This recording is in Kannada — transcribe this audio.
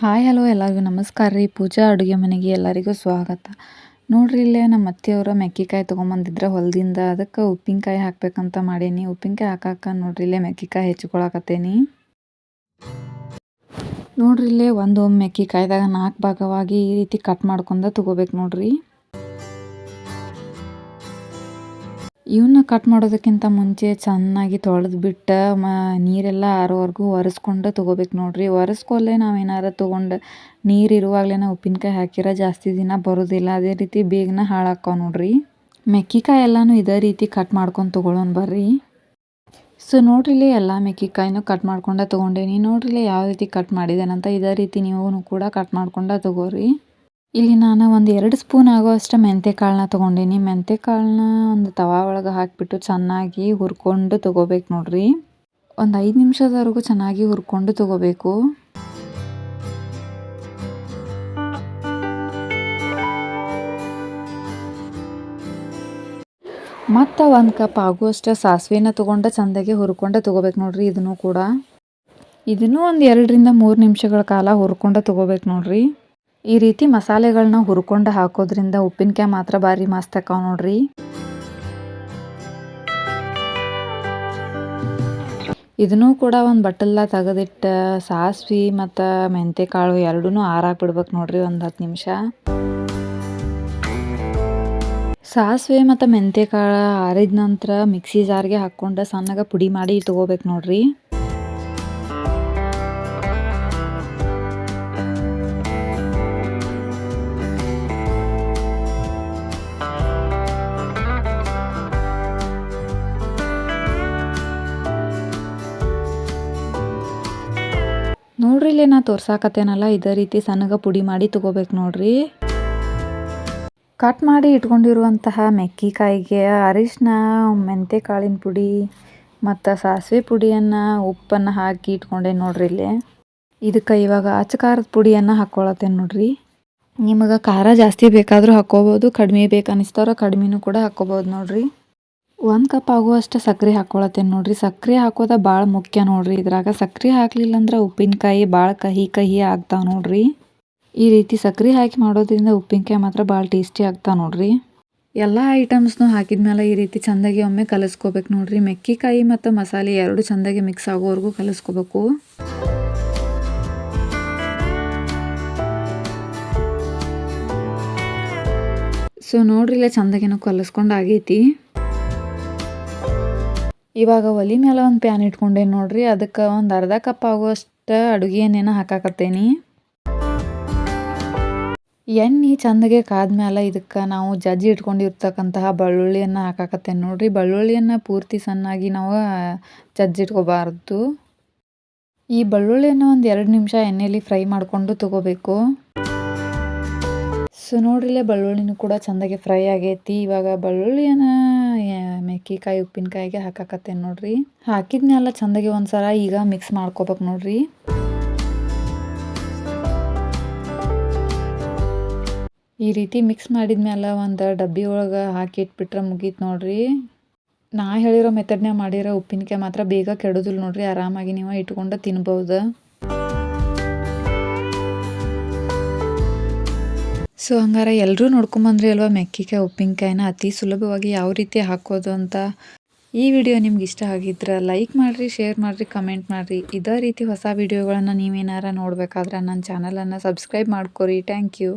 ಹಾಯ್, ಹಲೋ ಎಲ್ಲರಿಗೂ ನಮಸ್ಕಾರ ರೀ. ಪೂಜಾ ಅಡುಗೆ ಮನೆಗೆ ಎಲ್ಲರಿಗೂ ಸ್ವಾಗತ. ನೋಡ್ರಿ, ಇಲ್ಲೇ ನಮ್ಮ ಅತ್ತೆಯವರು ಮೆಕ್ಕಿಕಾಯಿ ತೊಗೊಂಬಂದಿದ್ರೆ ಹೊಲದಿಂದ. ಅದಕ್ಕೆ ಉಪ್ಪಿನಕಾಯಿ ಹಾಕ್ಬೇಕಂತ ಮಾಡೀನಿ. ಉಪ್ಪಿನಕಾಯಿ ಹಾಕಾಕ ನೋಡ್ರಿ, ಇಲ್ಲೇ ಮೆಕ್ಕಿಕಾಯಿ ಹೆಚ್ಚಿಕೊಳಕತ್ತೇನಿ ನೋಡ್ರಿ, ಇಲ್ಲೇ ಒಂದು ಮೆಕ್ಕಿಕಾಯ್ದಾಗ ನಾಲ್ಕು ಭಾಗವಾಗಿ ಈ ರೀತಿ ಕಟ್ ಮಾಡ್ಕೊಂಡ ತಗೋಬೇಕು ನೋಡ್ರಿ. ಇವನ್ನ ಕಟ್ ಮಾಡೋದಕ್ಕಿಂತ ಮುಂಚೆ ಚೆನ್ನಾಗಿ ತೊಳೆದು ಬಿಟ್ಟು ಮ, ನೀರೆಲ್ಲ ಆರೋವರೆಗೂ ಒರೆಸ್ಕೊಂಡು ತೊಗೋಬೇಕು ನೋಡ್ರಿ. ಒರೆಸ್ಕೊಲ್ಲೇ ನಾವು ಏನಾರ ತೊಗೊಂಡು ನೀರು ಇರುವಾಗಲೇ ಉಪ್ಪಿನಕಾಯಿ ಹಾಕಿರೋ ಜಾಸ್ತಿ ದಿನ ಬರೋದಿಲ್ಲ. ಅದೇ ರೀತಿ ಬೇಗನೆ ಹಾಳಾಕ್ಕವ ನೋಡ್ರಿ. ಮೆಕ್ಕಿಕಾಯಿ ಎಲ್ಲನೂ ಇದೇ ರೀತಿ ಕಟ್ ಮಾಡ್ಕೊಂಡು ತೊಗೊಳೋಣ ಬರ್ರಿ. ಸೊ ನೋಡ್ರಿಲಿ ಎಲ್ಲ ಮೆಕ್ಕಿಕಾಯಿನೂ ಕಟ್ ಮಾಡ್ಕೊಂಡೇ ತೊಗೊಂಡೇನಿ. ನೋಡ್ರಿಲ್ಲಿ ಯಾವ ರೀತಿ ಕಟ್ ಮಾಡಿದ್ದೇನಂತ ಇದೇ ರೀತಿ ನೀವು ಕೂಡ ಕಟ್ ಮಾಡ್ಕೊಂಡೇ ತೊಗೋರಿ. ಇಲ್ಲಿ ನಾನು ಒಂದು ಎರಡು ಸ್ಪೂನ್ ಆಗುವಷ್ಟು ಮೆಂತ್ಯ ಕಾಳನ್ನ ತೊಗೊಂಡೀನಿ. ಮೆಂತ್ಯ ಕಾಳನ್ನ ಒಂದು ತವಾ ಒಳಗೆ ಹಾಕಿಬಿಟ್ಟು ಚೆನ್ನಾಗಿ ಹುರ್ಕೊಂಡು ತೊಗೋಬೇಕು ನೋಡ್ರಿ. ಒಂದು ಐದು ನಿಮಿಷದವರೆಗೂ ಚೆನ್ನಾಗಿ ಹುರ್ಕೊಂಡು ತೊಗೋಬೇಕು. ಮತ್ತು ಒಂದು ಕಪ್ ಆಗುವಷ್ಟು ಸಾಸಿವೆನ ತೊಗೊಂಡು ಚೆಂದಾಗಿ ಹುರ್ಕೊಂಡು ತೊಗೋಬೇಕು ನೋಡ್ರಿ ಇದನ್ನು ಕೂಡ. ಇದನ್ನು ಒಂದು ಎರಡರಿಂದ ಮೂರು ನಿಮಿಷಗಳ ಕಾಲ ಹುರ್ಕೊಂಡು ತೊಗೋಬೇಕು ನೋಡ್ರಿ. ಈ ರೀತಿ ಮಸಾಲೆಗಳನ್ನ ಹುರ್ಕೊಂಡು ಹಾಕೋದ್ರಿಂದ ಉಪ್ಪಿನಕಾಯಿ ಮಾತ್ರ ಭಾರಿ ಮಸ್ತ್ ನೋಡ್ರಿ. ಇದನ್ನು ಕೂಡ ಒಂದು ಬಟ್ಟಲ್ಲ ತೆಗೆದಿಟ್ಟು ಸಾಸ್ವಿ ಮತ್ತು ಮೆಂತೆ ಕಾಳು ಎರಡೂ ಆರಾಕ್ಬಿಡ್ಬೇಕು ನೋಡ್ರಿ ಒಂದು ಹತ್ತು ನಿಮಿಷ. ಸಾಸಿವೆ ಮತ್ತು ಮೆಂತೆ ಕಾಳು ಆರಿದ ನಂತರ ಮಿಕ್ಸಿ ಜಾರ್ಗೆ ಹಾಕ್ಕೊಂಡು ಸಣ್ಣಗೆ ಪುಡಿ ಮಾಡಿ ತೊಗೋಬೇಕು ನೋಡ್ರಿ. ಇಲ್ಲಿ ನಾ ತೋರ್ಸಾಕತ್ತೇನಲ್ಲ, ಇದೇ ರೀತಿ ಸಣ್ಣಗೆ ಪುಡಿ ಮಾಡಿ ತಗೋಬೇಕು ನೋಡ್ರಿ. ಕಟ್ ಮಾಡಿ ಇಟ್ಕೊಂಡಿರುವಂತಹ ಮೆಕ್ಕಿಕಾಯಿಗೆ ಅರಿಶಿನ ಮೆಂತೆ ಕಾಳಿನ ಪುಡಿ ಮತ್ತು ಸಾಸಿವೆ ಪುಡಿಯನ್ನು ಉಪ್ಪನ್ನು ಹಾಕಿ ಇಟ್ಕೊಂಡೆ ನೋಡ್ರಿ ಇಲ್ಲಿ. ಇದಕ್ಕೆ ಇವಾಗ ಅಚ್ಚ ಖಾರದ ಪುಡಿಯನ್ನು ಹಾಕ್ಕೊಳತ್ತೇನೆ ನೋಡ್ರಿ. ನಿಮಗೆ ಖಾರ ಜಾಸ್ತಿ ಬೇಕಾದರೂ ಹಾಕ್ಕೋಬೋದು ಕಡಿಮೆ ಬೇಕು ಕಡಿಮೆನೂ ಕೂಡ ಹಾಕ್ಕೋಬೋದು ನೋಡ್ರಿ. ಒಂದು ಕಪ್ ಆಗುವಷ್ಟು ಸಕ್ಕರೆ ಹಾಕ್ಕೊಳತ್ತೇನೆ ನೋಡಿರಿ. ಸಕ್ಕರೆ ಹಾಕೋದ ಭಾಳ ಮುಖ್ಯ ನೋಡಿರಿ. ಇದ್ರಾಗ ಸಕ್ಕರೆ ಹಾಕಲಿಲ್ಲ ಅಂದ್ರೆ ಉಪ್ಪಿನಕಾಯಿ ಭಾಳ ಕಹಿ ಕಹಿ ಆಗ್ತಾವೆ ನೋಡಿರಿ. ಈ ರೀತಿ ಸಕ್ಕರೆ ಹಾಕಿ ಮಾಡೋದ್ರಿಂದ ಉಪ್ಪಿನಕಾಯಿ ಮಾತ್ರ ಭಾಳ ಟೇಸ್ಟಿ ಆಗ್ತಾವೆ ನೋಡಿರಿ. ಎಲ್ಲ ಐಟಮ್ಸ್ನು ಹಾಕಿದ್ಮೇಲೆ ಈ ರೀತಿ ಚೆಂದಾಗಿ ಒಮ್ಮೆ ಕಲಿಸ್ಕೋಬೇಕು ನೋಡಿರಿ. ಮೆಕ್ಕಿಕಾಯಿ ಮತ್ತು ಮಸಾಲೆ ಎರಡು ಚೆಂದಾಗಿ ಮಿಕ್ಸ್ ಆಗೋವರೆಗೂ ಕಲಿಸ್ಕೋಬೇಕು. ಸೊ ನೋಡ್ರಿ ಇಲ್ಲ ಚೆಂದಾಗೇನೋ ಕಲಿಸ್ಕೊಂಡು ಆಗೈತಿ. ಇವಾಗ ಒಲೆ ಮೇಲೆ ಒಂದು ಪ್ಯಾನ್ ಇಟ್ಕೊಂಡೇನಿ ನೋಡ್ರಿ, ಅದಕ್ಕೆ ಒಂದು ಅರ್ಧ ಕಪ್ ಆಗುವಷ್ಟು ಅಡುಗೆ ಎಣ್ಣೆನ ಹಾಕಾಕತ್ತೇನಿ. ಎಣ್ಣೆ ಚಂದಗೆ ಕಾದ್ಮೇಲೆ ಇದಕ್ಕೆ ನಾವು ಜಜ್ಜಿ ಇಟ್ಕೊಂಡಿರ್ತಕ್ಕಂತಹ ಬೆಳ್ಳುಳ್ಳಿಯನ್ನು ಹಾಕಾಕತ್ತೇನೆ ನೋಡ್ರಿ. ಬೆಳ್ಳುಳ್ಳಿಯನ್ನು ಪೂರ್ತಿ ಸಣ್ಣಾಗಿ ನಾವು ಜಜ್ಜಿಟ್ಕೋಬಾರ್ದು ಈ ಬೆಳ್ಳುಳ್ಳಿಯನ್ನು ಒಂದು ಎರಡು ನಿಮಿಷ ಎಣ್ಣೆಯಲ್ಲಿ ಫ್ರೈ ಮಾಡಿಕೊಂಡು ತಗೋಬೇಕು. ಸೊ ನೋಡ್ರಿಲ್ಲೇ ಬೆಳ್ಳುಳ್ಳಿನೂ ಕೂಡ ಚೆಂದಾಗಿ ಫ್ರೈ ಆಗೈತಿ. ಇವಾಗ ಬೆಳ್ಳುಳ್ಳಿಯನ್ನ ಮೆಕ್ಕಿಕಾಯಿ, ಉಪ್ಪಿನಕಾಯಿಗೆ ಹಾಕಾಕತ್ತೇನೆ ನೋಡ್ರಿ. ಹಾಕಿದ್ಮೇಲೆ ಚೆಂದಾಗಿ ಒಂದ್ಸಲ ಈಗ ಮಿಕ್ಸ್ ಮಾಡ್ಕೋಬೇಕು ನೋಡ್ರಿ. ಈ ರೀತಿ ಮಿಕ್ಸ್ ಮಾಡಿದ್ಮೇಲೆ ಒಂದು ಡಬ್ಬಿ ಒಳಗೆ ಹಾಕಿ ಇಟ್ಬಿಟ್ರೆ ಮುಗೀತು ನೋಡ್ರಿ. ನಾ ಹೇಳಿರೋ ಮೆಥಡ್ನೇ ಮಾಡಿರೋ ಉಪ್ಪಿನಕಾಯಿ ಮಾತ್ರ ಬೇಗ ಕೆಡೋದಿಲ್ಲ ನೋಡ್ರಿ. ಆರಾಮಾಗಿ ನೀವು ಇಟ್ಕೊಂಡು ತಿನ್ಬೋದು. ಸೊ ಹಂಗಾರೆ ಎಲ್ಲರೂ ನೋಡ್ಕೊಂಬಂದ್ರಿ ಅಲ್ವಾ ಮೆಕ್ಕಿಕಾಯಿ, ಉಪ್ಪಿನಕಾಯಿನ ಅತಿ ಸುಲಭವಾಗಿ ಯಾವ ರೀತಿ ಹಾಕೋದು ಅಂತ? ಈ ವಿಡಿಯೋ ನಿಮ್ಗೆ ಇಷ್ಟ ಆಗಿದ್ರೆ ಲೈಕ್ ಮಾಡಿರಿ, ಶೇರ್ ಮಾಡಿರಿ, ಕಮೆಂಟ್ ಮಾಡಿರಿ. ಇದೇ ರೀತಿ ಹೊಸ ವಿಡಿಯೋಗಳನ್ನು ನೀವೇನಾರ ನೋಡಬೇಕಾದ್ರೆ ನನ್ನ ಚಾನಲನ್ನು ಸಬ್ಸ್ಕ್ರೈಬ್ ಮಾಡ್ಕೊರಿ. Thank you.